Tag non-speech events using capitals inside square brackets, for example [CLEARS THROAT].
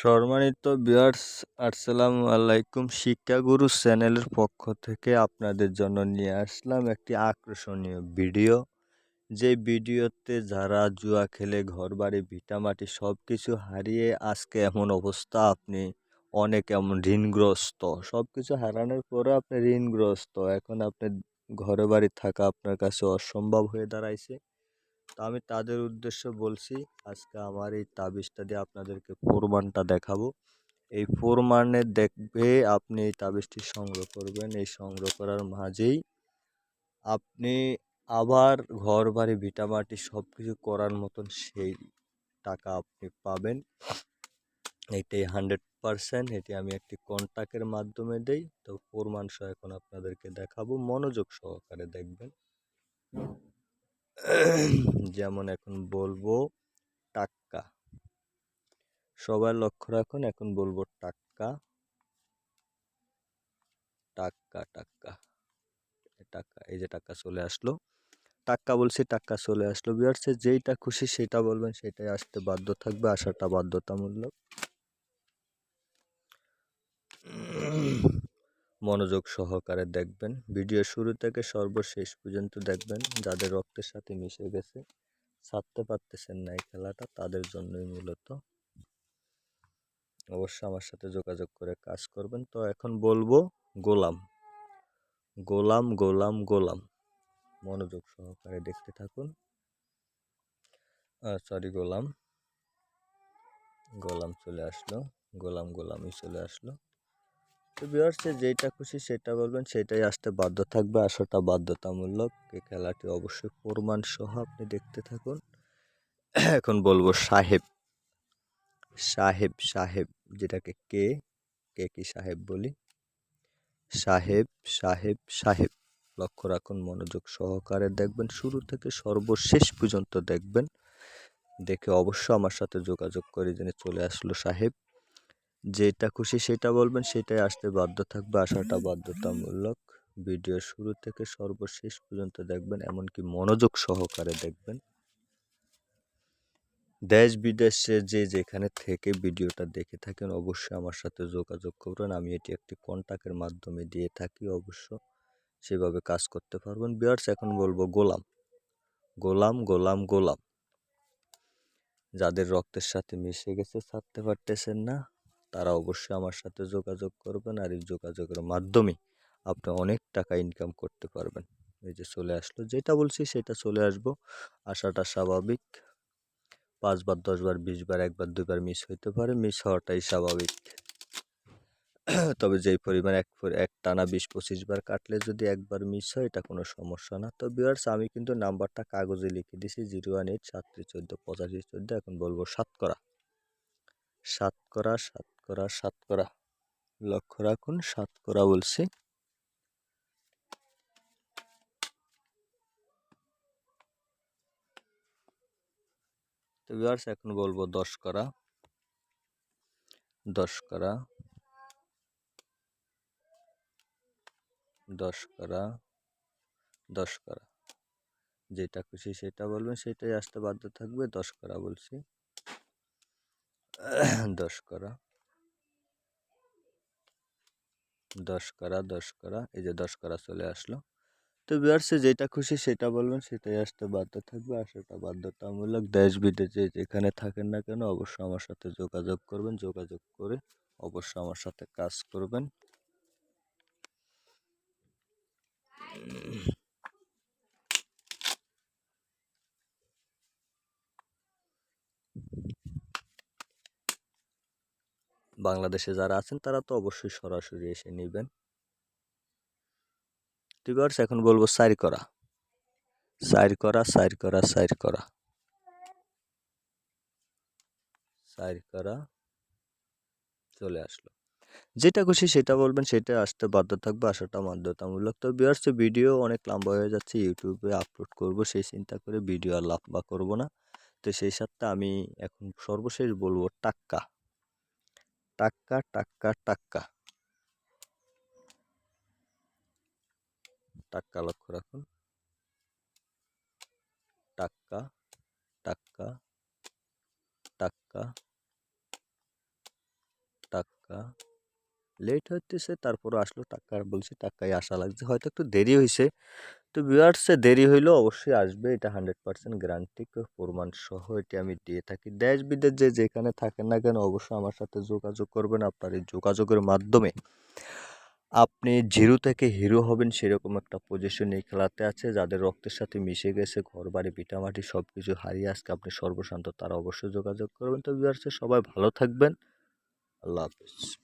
সম্মানিত ভিউয়ার্স, আসসালামু আলাইকুম। শিক্ষাগুরু চ্যানেলের পক্ষ থেকে আপনাদের জন্য নিয়ে আসলাম একটি আকর্ষণীয় ভিডিও। যে ভিডিওতে যারা জুয়া খেলে ঘর ঘরবাড়ি, ভিটামাটি সব কিছু হারিয়ে আজকে এমন অবস্থা, আপনি অনেক এমন ঋণগ্রস্ত। সব কিছু হারানোর পরে আপনি ঋণগ্রস্ত। এখন আপনি ঘরে বাড়ি থাকা আপনার কাছে অসম্ভব হয়ে দাঁড়াইছে। তো আমি তাদের উদ্দেশ্যে বলছি, আজকে আমার এই তাবিজটা দিয়ে আপনাদেরকে প্রমাণটা দেখাবো। এই প্রমাণে দেখবে আপনি এই তাবিজটি সংগ্রহ করবেন। এই সংগ্রহ করার মাঝেই আপনি আবার ঘর বাড়ি ভিটামাটি সব কিছু করার মতন সেই টাকা আপনি পাবেন। এইটাই হান্ড্রেড পারসেন্ট। এটি আমি একটি কন্ট্যাক্টের মাধ্যমে দেই। তো প্রমাণ সহ এখন আপনাদেরকে দেখাবো। মনোযোগ সহকারে দেখবেন। [CLEARS THROAT] যেমন এখন বলব টাক্কা সবাই লক্ষ্য রাখুন, এখন বলব টাক্কা টাক্কা টাক্কা টাক্কা এই যে টাক্কা চলে আসলো। টাক্কা বলছি টাক্কা চলে আসলো। বিয়ার্সে যেইটা খুশি সেটা বলবেন, সেটাই আসতে বাধ্য থাকবে। আসাটা বাধ্যতামূলক। মনোযোগ সহকারে দেখবেন। ভিডিও শুরু থেকে সর্বশেষ পর্যন্ত দেখবেন, যাদের রক্তের সাথে মিশে গেছে, ছাড়তে পারতেছেন না এই খেলাটা, তাদের জন্যই মূলত। অবশ্য আমার সাথে যোগাযোগ করে কাজ করবেন। তো এখন বলব, গোলাম। গোলাম গোলাম গোলাম। মনোযোগ সহকারে দেখতে থাকুন। সরি গোলাম। গোলাম চলে আসলো। গোলাম, গোলামই চলে আসলো। তো বিহার্সে যেটা খুশি সেটা বলবেন, সেটাই আসতে বাধ্য থাকবে। আসাটা বাধ্যতামূলক। এই খেলাটি অবশ্যই প্রমাণ সহ আপনি দেখতে থাকুন। [CLEARS THROAT] এখন বলব সাহেব। সাহেব সাহেব, যেটাকে কে কে কি সাহেব বলি? সাহেব সাহেব সাহেব। লক্ষ্য রাখুন, মনোযোগ সহকারে দেখবেন। শুরু থেকে সর্বশেষ পর্যন্ত দেখবেন। দেখে অবশ্য আমার সাথে যোগাযোগ করে জেনে চলে আসলো সাহেব। যেটা খুশি সেটা বলবেন, সেটাই আসতে বাধ্য থাকবে। আসাটা বাধ্যতামূলক। ভিডিও শুরু থেকে সর্বশেষ পর্যন্ত দেখবেন, এমনকি মনোযোগ সহকারে দেখবেন। দেশ বিদেশে যে যেখানে থেকে ভিডিওটা দেখে থাকেন, অবশ্যই আমার সাথে যোগাযোগ করবেন আমি এটি একটি কন্ট্যাক্টের মাধ্যমে দিয়ে থাকি অবশ্য। সেভাবে কাজ করতে পারবেন। বিয়ার্স এখন বলব গোলাম। গোলাম গোলাম গোলাম। যাদের রক্তের সাথে মিশে গেছে, ছাড়তে পারতেছেন না। তারা অবশ্যই আমার সাথে যোগাযোগ করবেন আর এই যোগাযোগের মাধ্যমে আপনি অনেক টাকা ইনকাম করতে পারবেন। এই যে চলে আসলো, যেটা বলছি সেটা চলে আসব। আসাটা স্বাভাবিক। পাঁচবার, দশবার, বিশবার, একবার, দুবার মিস হইতে পারে মিস হওয়াটাই স্বাভাবিক। তবে যেই পরিমাণ এক এক টানা বিশ, পঁচিশ বার কাটলে যদি একবার মিস হয়, এটা কোনো সমস্যা না। তো বিয়ার্স আমি কিন্তু নাম্বারটা কাগজে লিখে দিছি, জিরো ওয়ান এইট সাতত্রিশ চোদ্দ, পঁচাশি চোদ্দ, এখন বলব সাত করা। সাত করা সাত করা সাত করা। লক্ষ্য রাখুন, সাত করা বলছি। এখন বলব দশ করা। দশ করা। দশ করা। দশ করা। যেটা খুশি সেটা বলবেন, সেটাই আসতে বাধ্য থাকবে, দশ করা বলছি। [CLEARS THROAT] দশ করা। দশ করা দশ করা, এই যে দশ করা চলে আসলো। তো বিহার্সে যেটা খুশি সেটা বলবেন, সেটাই আসতে বাধ্য থাকবে। আর সেটা বাধ্যতামূলক দেশ বিদেশে যেখানে থাকেন না কেন, অবশ্যই আমার সাথে যোগাযোগ করবেন। যোগাযোগ করে অবশ্যই আমার সাথে কাজ করবেন। বাংলাদেশে যারা আছেন, তারা তো অবশ্যই সরাসরি এসে নেবেন। টিবার্স এখন বলব সাইর করা। সাইর করা সাইর করা সাইর করা। সাইর করা, চলে আসলো। যেটা খুশি সেটা বলবেন, সেটা আসতে বাধ্য থাকবে আসাটা বাধ্যতামূলক। তো বিয়ার্স ভিডিও অনেক লম্বা হয়ে যাচ্ছে ইউটিউবে আপলোড করব, সেই চিন্তা করে ভিডিও আর লম্বা করব না। তো সেই সাথে আমি এখন সর্বশেষ বলব টাক্কা। টাক্কা টাক্কা টাক্কা। টাক্কা লক্ষ্য রাখুন। টাক্কা টাক্কা টাক্কা টাক্কা। লেট হইতেছে, তারপরও আসলো টাক্কা বলছি টাকায় আসা লাগছে। হয়তো একটু দেরি হয়েছে তো ভিউয়ার্সে দেরি হইলেও অবশ্যই আসবে, এটা হান্ড্রেড পার্সেন্ট গ্যারান্টি প্রমাণ সহ এটি আমি দিয়ে থাকি। দেশ বিদেশ যে যেখানে থাকেন না কেন অবশ্যই আমার সাথে যোগাযোগ করবেন, আপনার এই যোগাযোগের মাধ্যমে। আপনি জিরো থেকে হিরো হবেন সেরকম একটা পজিশন এই খেলাতে আছে, যাদের রক্তের সাথে মিশে গেছে ঘর বাড়ি ভিটামাটি সব কিছু হারিয়ে আজকে আপনি সর্বশান্ত, তারা অবশ্যই যোগাযোগ করবেন। তো ভিউয়ার্সে সবাই ভালো থাকবেন। আল্লাহ হাফিজ।